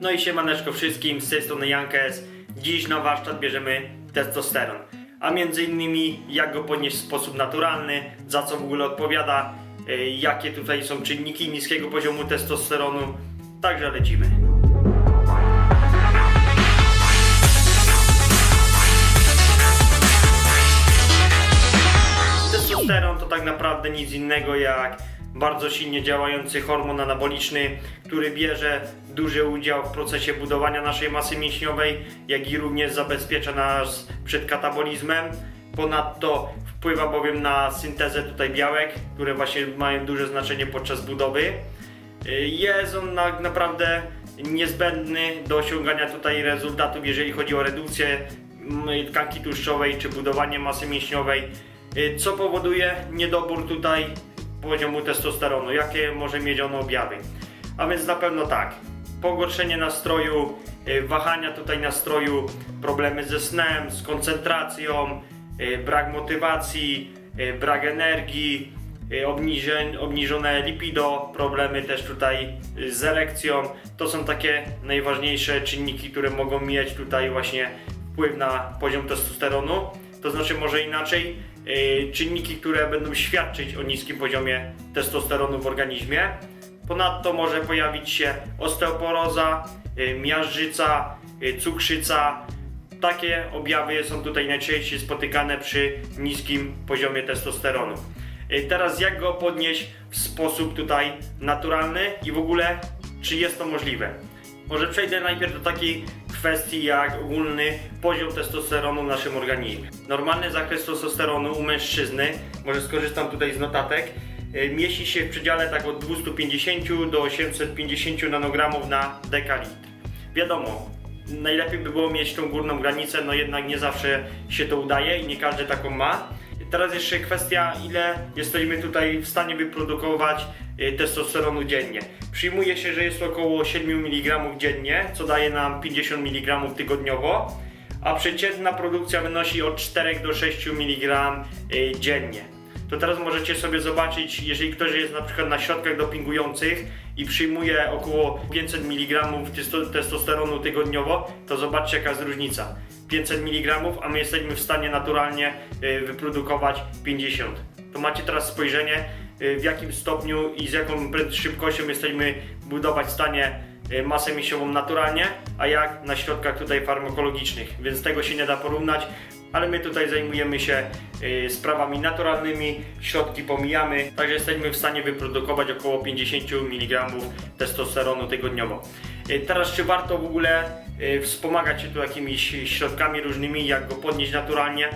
No i siemaneczko wszystkim, z tej strony Jankes. Dziś na warsztat bierzemy testosteron. A między innymi jak go podnieść w sposób naturalny, za co w ogóle odpowiada, y, jakie tutaj są czynniki niskiego poziomu testosteronu. Także lecimy. Testosteron to tak naprawdę nic innego jak bardzo silnie działający hormon anaboliczny, który bierze duży udział w procesie budowania naszej masy mięśniowej, jak i również zabezpiecza nas przed katabolizmem. Ponadto wpływa bowiem na syntezę tutaj białek, które właśnie mają duże znaczenie podczas budowy. Jest on na, naprawdę niezbędny do osiągania tutaj rezultatów, jeżeli chodzi o redukcję mm, tkanki tłuszczowej czy budowanie masy mięśniowej, co powoduje niedobór tutaj poziomu testosteronu. Jakie może mieć ono objawy? A więc na pewno tak. Pogorszenie nastroju, y, wahania tutaj nastroju, problemy ze snem, z koncentracją, y, brak motywacji, y, brak energii, obniżone lipido, problemy też tutaj z erekcją. To są takie najważniejsze czynniki, które mogą mieć tutaj właśnie wpływ na poziom testosteronu. To znaczy może inaczej, czynniki, które będą świadczyć o niskim poziomie testosteronu w organizmie. Ponadto może pojawić się osteoporoza, y, miażdżyca, y, cukrzyca, takie objawy są tutaj najczęściej spotykane przy niskim poziomie testosteronu. Teraz jak go podnieść w sposób tutaj naturalny i w ogóle czy jest to możliwe? Może przejdę najpierw do takiej kwestii jak ogólny poziom testosteronu w naszym organizmie. Normalny zakres testosteronu u mężczyzny, może skorzystam tutaj z notatek, y, mieści się w przedziale tak od 250 do 850 nanogramów na dekalitr. Wiadomo, najlepiej by było mieć tą górną granicę, no jednak nie zawsze się to udaje i nie każdy taką ma. Teraz jeszcze kwestia, ile jesteśmy tutaj w stanie wyprodukować y, testosteronu dziennie. Przyjmuje się, że jest to około 7 mg dziennie, co daje nam 50 mg tygodniowo, a przeciętna produkcja wynosi od 4 do 6 mg y, dziennie to teraz możecie sobie zobaczyć, jeżeli ktoś jest na przykład na środkach dopingujących i przyjmuje około 500 mg testo- testosteronu tygodniowo, to zobaczcie jaka jest różnica. 500 mg, a my jesteśmy w stanie naturalnie y, wyprodukować 50. To macie teraz spojrzenie, y, w jakim stopniu i z jaką szybkością jesteśmy budować w stanie y, masę mięsiową naturalnie, a jak na środkach tutaj farmakologicznych, więc tego się nie da porównać ale my tutaj zajmujemy się y, sprawami naturalnymi, środki pomijamy, także jesteśmy w stanie wyprodukować około 50 mg testosteronu tygodniowo. Y, teraz czy warto w ogóle y, wspomagać się tu jakimiś środkami różnymi, jak go podnieść naturalnie?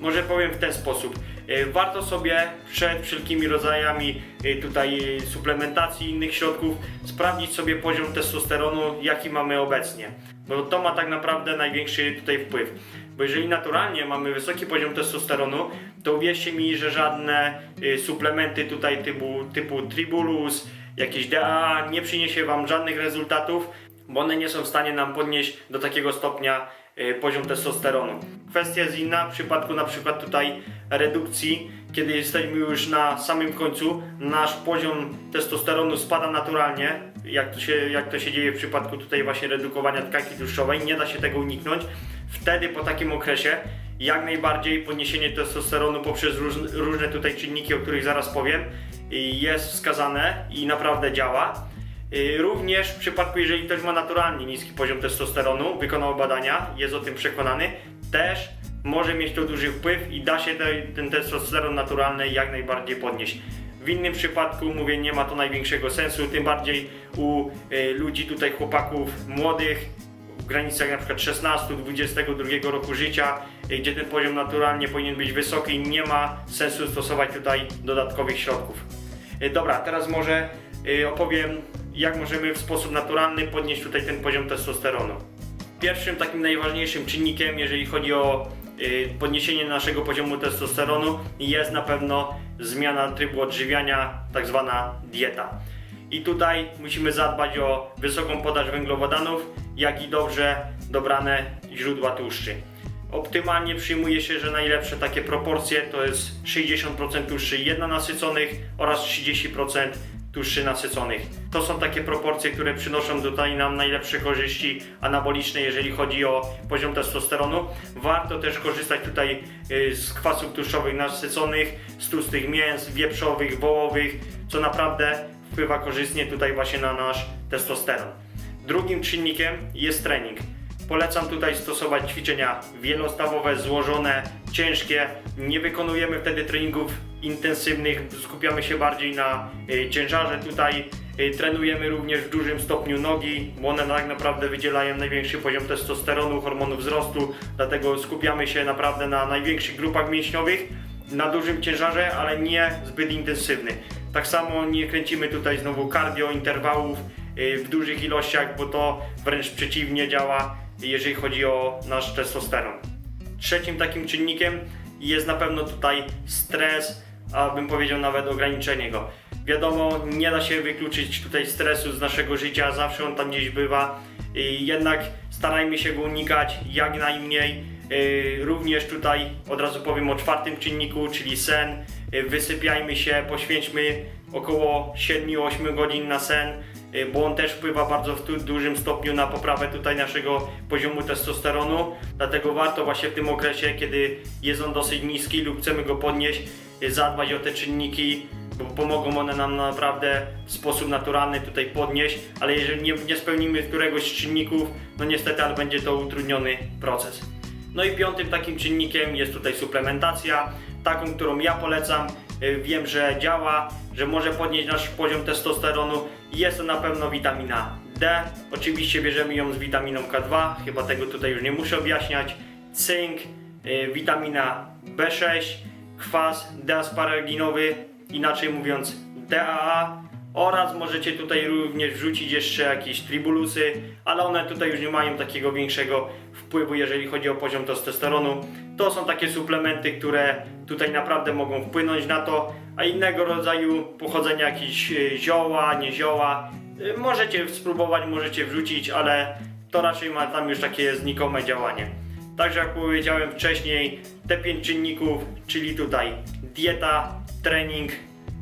Może powiem w ten sposób. Y, Warto sobie przed wszelkimi rodzajami y, tutaj y, suplementacji innych środków sprawdzić sobie poziom testosteronu, jaki mamy obecnie. Bo to ma tak naprawdę największy tutaj wpływ. Bo jeżeli naturalnie mamy wysoki poziom testosteronu, to uwierzcie mi, że żadne y, suplementy tutaj typu, typu Tribulus, jakieś DA nie przyniesie Wam żadnych rezultatów, bo one nie są w stanie nam podnieść do takiego stopnia y, poziom testosteronu. Kwestia jest inna w przypadku na przykład tutaj redukcji, kiedy jesteśmy już na samym końcu, nasz poziom testosteronu spada naturalnie, jak to się, jak to się dzieje w przypadku tutaj właśnie redukowania tkanki tłuszczowej, nie da się tego uniknąć. Wtedy po takim okresie jak najbardziej podniesienie testosteronu poprzez róż, różne tutaj czynniki, o których zaraz powiem, y, jest wskazane i naprawdę działa. Y, Również w przypadku, jeżeli ktoś ma naturalnie niski poziom testosteronu, wykonał badania, jest o tym przekonany, też może mieć to duży wpływ i da się te, ten testosteron naturalny jak najbardziej podnieść. W innym przypadku, mówię, nie ma to największego sensu, tym bardziej u y, ludzi tutaj, chłopaków młodych, w granicach przykład 16-22 roku życia, y, gdzie ten poziom naturalnie powinien być wysoki, nie ma sensu stosować tutaj dodatkowych środków. Y, Dobra, teraz może y, opowiem, jak możemy w sposób naturalny podnieść tutaj ten poziom testosteronu. Pierwszym takim najważniejszym czynnikiem, jeżeli chodzi o podniesienie naszego poziomu testosteronu, jest na pewno zmiana trybu odżywiania, tak zwana dieta. I tutaj musimy zadbać o wysoką podaż węglowodanów, jak i dobrze dobrane źródła tłuszczy. Optymalnie przyjmuje się, że najlepsze takie proporcje to jest 60% tłuszczy jednonasyconych oraz 30% tłuszczy nasyconych. To są takie proporcje, które przynoszą tutaj nam najlepsze korzyści anaboliczne, jeżeli chodzi o poziom testosteronu. Warto też korzystać tutaj y, z kwasów tłuszczowych nasyconych, z tłustych mięs, wieprzowych, wołowych, co naprawdę wpływa korzystnie tutaj właśnie na nasz testosteron. Drugim czynnikiem jest trening. Polecam tutaj stosować ćwiczenia wielostawowe, złożone, ciężkie. Nie wykonujemy wtedy treningów intensywnych, skupiamy się bardziej na y, ciężarze. Tutaj y, trenujemy również w dużym stopniu nogi, bo one tak naprawdę wydzielają największy poziom testosteronu, hormonu wzrostu, dlatego skupiamy się naprawdę na największych grupach mięśniowych, na dużym ciężarze, ale nie zbyt intensywny. Tak samo nie kręcimy tutaj znowu cardio, interwałów w dużych ilościach, bo to wręcz przeciwnie działa, jeżeli chodzi o nasz testosteron. Trzecim takim czynnikiem jest na pewno tutaj stres, a bym powiedział nawet ograniczenie go. Wiadomo, nie da się wykluczyć tutaj stresu z naszego życia, zawsze on tam gdzieś bywa. I Jednak starajmy się go unikać jak najmniej. Yy, Również tutaj od razu powiem o czwartym czynniku, czyli sen. Wysypiajmy się, poświęćmy około 7-8 godzin na sen, bo on też wpływa bardzo w dużym stopniu na poprawę tutaj naszego poziomu testosteronu. Dlatego warto właśnie w tym okresie, kiedy jest on dosyć niski lub chcemy go podnieść, yy, zadbać o te czynniki, bo pomogą one nam naprawdę w sposób naturalny tutaj podnieść, ale jeżeli nie, nie spełnimy któregoś z czynników, no niestety, będzie to utrudniony proces. No i piątym takim czynnikiem jest tutaj suplementacja, taką, którą ja polecam. Y, Wiem, że działa, że może podnieść nasz poziom testosteronu. Jest to na pewno witamina D. Oczywiście bierzemy ją z witaminą K2, chyba tego tutaj już nie muszę objaśniać. Cynk, y, witamina B6, kwas D-asparaginowy, inaczej mówiąc DAA oraz możecie tutaj również wrzucić jeszcze jakieś tribulusy, ale one tutaj już nie mają takiego większego wpływu, jeżeli chodzi o poziom testosteronu. To są takie suplementy, które tutaj naprawdę mogą wpłynąć na to, a innego rodzaju pochodzenia jakieś y, zioła, nie zioła, y, możecie spróbować, możecie wrzucić, ale to raczej ma tam już takie znikome działanie. Także jak powiedziałem wcześniej, te pięć czynników, czyli tutaj dieta, trening,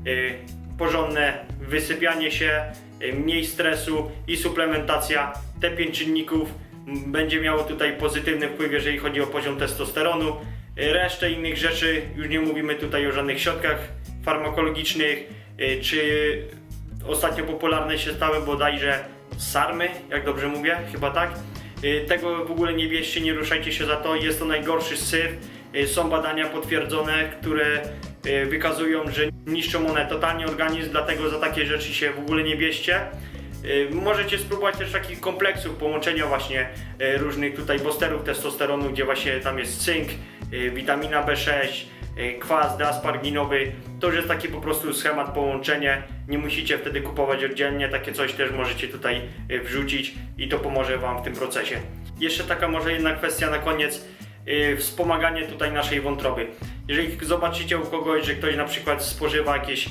y, porządne wysypianie się, mniej stresu i suplementacja. Te pięć czynników będzie miało tutaj pozytywny wpływ, jeżeli chodzi o poziom testosteronu. Y, Resztę innych rzeczy, już nie mówimy tutaj o żadnych środkach farmakologicznych, y, czy ostatnio popularne się stały bodajże sarmy, jak dobrze mówię, chyba tak. Y, Tego w ogóle nie bierzcie, nie ruszajcie się za to, jest to najgorszy syf. Są badania potwierdzone, które wykazują, że niszczą one totalnie organizm, dlatego za takie rzeczy się w ogóle nie bierzcie. Y, Możecie spróbować też takich kompleksów połączenia właśnie y, różnych tutaj boosterów testosteronu, gdzie właśnie tam jest cynk, y, witamina B6, y, kwas deasparginowy. To już jest taki po prostu schemat, połączenie. Nie musicie wtedy kupować oddzielnie, takie coś też możecie tutaj wrzucić i to pomoże Wam w tym procesie. Jeszcze taka może jedna kwestia na koniec. Y, Wspomaganie tutaj naszej wątroby. Jeżeli zobaczycie u kogoś, że ktoś na przykład spożywa jakieś y,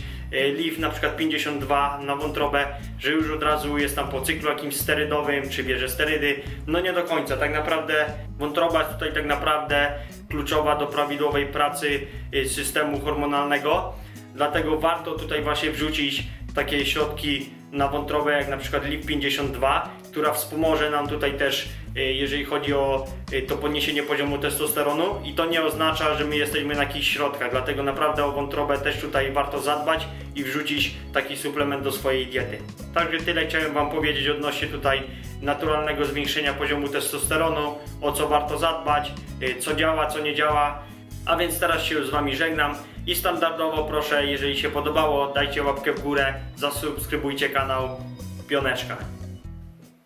LIF na przykład 52 na wątrobę, że już od razu jest tam po cyklu jakimś sterydowym, czy bierze sterydy, no nie do końca. Tak naprawdę wątroba jest tutaj tak naprawdę kluczowa do prawidłowej pracy y, systemu hormonalnego. Dlatego warto tutaj właśnie wrzucić takie środki na wątrobę, jak na przykład LIP 52, która wspomoże nam tutaj też, y, jeżeli chodzi o y, to podniesienie poziomu testosteronu. I to nie oznacza, że my jesteśmy na jakichś środkach, dlatego naprawdę o wątrobę też tutaj warto zadbać i wrzucić taki suplement do swojej diety. Także tyle chciałem Wam powiedzieć odnośnie tutaj naturalnego zwiększenia poziomu testosteronu, o co warto zadbać, y, co działa, co nie działa. A więc teraz się już z Wami żegnam i standardowo proszę, jeżeli się podobało, dajcie łapkę w górę, zasubskrybujcie kanał Pioneczka.